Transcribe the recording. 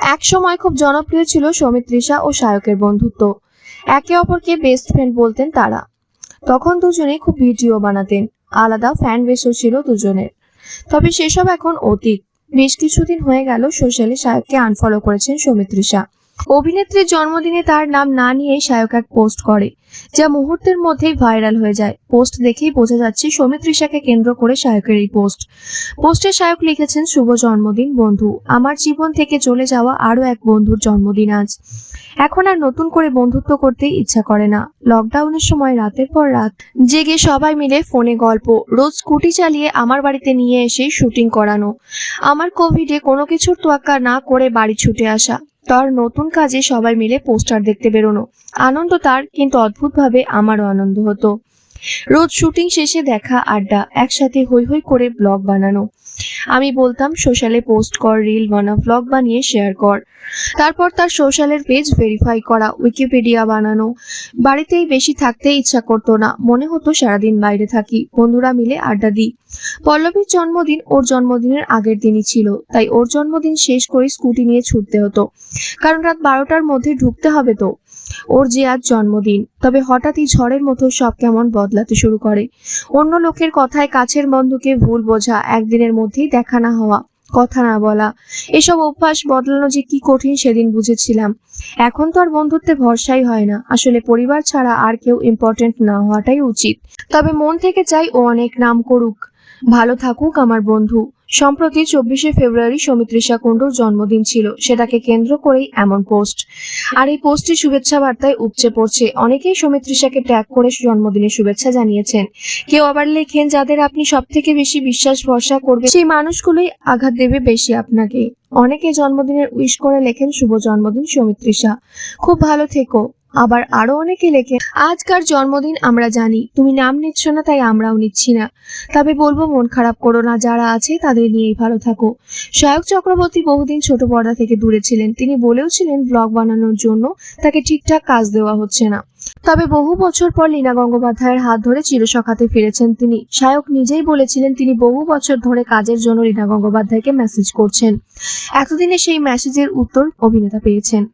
এক সময় খুব জনপ্রিয় ছিল সৌমিত্রিষা ও সায়কের বন্ধুত্ব। একে অপরকে বেস্ট ফ্রেন্ড বলতেন তারা। তখন দুজনে খুব ভিডিও বানাতেন, আলাদা ফ্যান বেসও ছিল দুজনের। তবে সেসব এখন অতীত। বেশ কিছুদিন হয়ে গেল, সোশ্যালে শায়ককে আনফলো করেছেন সৌমিত্রিষা অভিনেত্রীর জন্মদিনে তার নাম না নিয়ে শায়ক এক পোস্ট করে, যা মুহূর্তের মধ্যেই ভাইরাল হয়ে যায়। পোস্ট দেখেই বোঝা যাচ্ছে সৌমিত্রিষাকে কেন্দ্র করে শায়কের এই পোস্ট পোস্টে শায়ক লিখেছেন, শুভ জন্মদিন, বন্ধু। আমার জীবন থেকে চলে যাওয়া আরও এক বন্ধুর জন্মদিন আজ। এখন আর নতুন করে বন্ধুত্ব করতে ইচ্ছা করে না। লকডাউনের সময় রাতের পর রাত জেগে সবাই মিলে ফোনে গল্প। রোজ স্কুটি চালিয়ে আমার বাড়িতে নিয়ে এসে শুটিং করানো। আমার কোভিডে কোনো কিছুর তোয়াক্কা না করে বাড়ি ছুটে আসা। তার নতুন কাজে সবাই মিলে পোস্টার দেখতে বেরোনো। আনন্দ তার, কিন্তু অদ্ভুতভাবে আমারও আনন্দ হতো। রোজ শুটিং শেষে দেখা, আড্ডা, একসাথে হই হই করে ব্লগ বানানো। আমি বলতাম, সোশ্যালে পোস্ট কর, রিল বানা ব্লগ বানিয়ে শেয়ার কর। তারপর তার সোশ্যালের পেজ ভেরিফাই করা উইকিপিডিয়া বানানো। বাড়িতেই বেশি থাকতে ইচ্ছা করতো না, মনে হতো সারাদিন বাইরে থাকি, বন্ধুরা মিলে আড্ডা দিই। পল্লবীর জন্মদিন ওর জন্মদিনের আগের দিনই ছিল, তাই ওর জন্মদিন শেষ করে স্কুটি নিয়ে ছুটতে হতো। কারণ রাত বারোটার মধ্যে ঢুকতে হবে তো। ওর যে আজ জন্মদিন, তবে হঠাৎই ঝড়ের মতো সব কেমন বদলাতে শুরু করে। অন্য লোকের কথায় কাছের বন্ধুকে ভুল বোঝা, একদিনের মধ্যেই দেখা না হওয়া, কথা না বলা। এসব অভ্যাস বদলানো যে কি কঠিন সেদিন বুঝেছিলাম। এখন তো আর বন্ধুত্বে ভরসাই হয় না। আসলে পরিবার ছাড়া আর কেউ ইম্পর্টেন্ট না হওয়াটাই উচিত। তবে মন থেকে চাই ও অনেক নাম করুক। ভালো থাকুক আমার বন্ধু। সম্প্রতি চব্বিশে ফেব্রুয়ারি সৌমিত্রিষা কুণ্ডুর জন্মদিন ছিল, সেটাকে কেন্দ্র করেই এমন পোস্ট। আর এই পোস্টে শুভেচ্ছা বার্তায় উপচে পড়ছে। অনেকেই সৌমিত্রিষাকে ট্যাগ করে জন্মদিনের শুভেচ্ছা জানিয়েছেন। কেউ আবার লেখেন, যাদের আপনি সব থেকে বেশি বিশ্বাস, ভরসা করবে সেই মানুষগুলোই আঘাত দেবে বেশি আপনাকে। অনেকে জন্মদিনের উইশ করে লেখেন, শুভ জন্মদিন সৌমিত্রিষা। খুব ভালো থেকো। আবার আরও অনেকে লেখে, আজকার জন্মদিন আমরা জানি, তুমি নাম নিচ্ছ না, তাই আমরাও নিচ্ছি না। তবে বলব মন খারাপ করো না, যারা আছে তাদের নিয়েই ভালো থাকো। শায়ক চক্রবর্তী বহুদিন ছোট পর্দা থেকে দূরে ছিলেন। তিনি বলেও ছিলেন, ব্লগ বানানোর জন্য তাকে ঠিকঠাক কাজ দেওয়া হচ্ছে না। তবে বহু বছর পর লীনা গঙ্গোপাধ্যায়ের হাত ধরে চিরসখাতে ফিরেছেন তিনি। শায়ক নিজেই বলেছিলেন, তিনি বহু বছর ধরে কাজের জন্য লীনা গঙ্গোপাধ্যায়কে মেসেজ করছেন। এতদিনে সেই মেসেজের উত্তর অভিনেতা পেয়েছেন।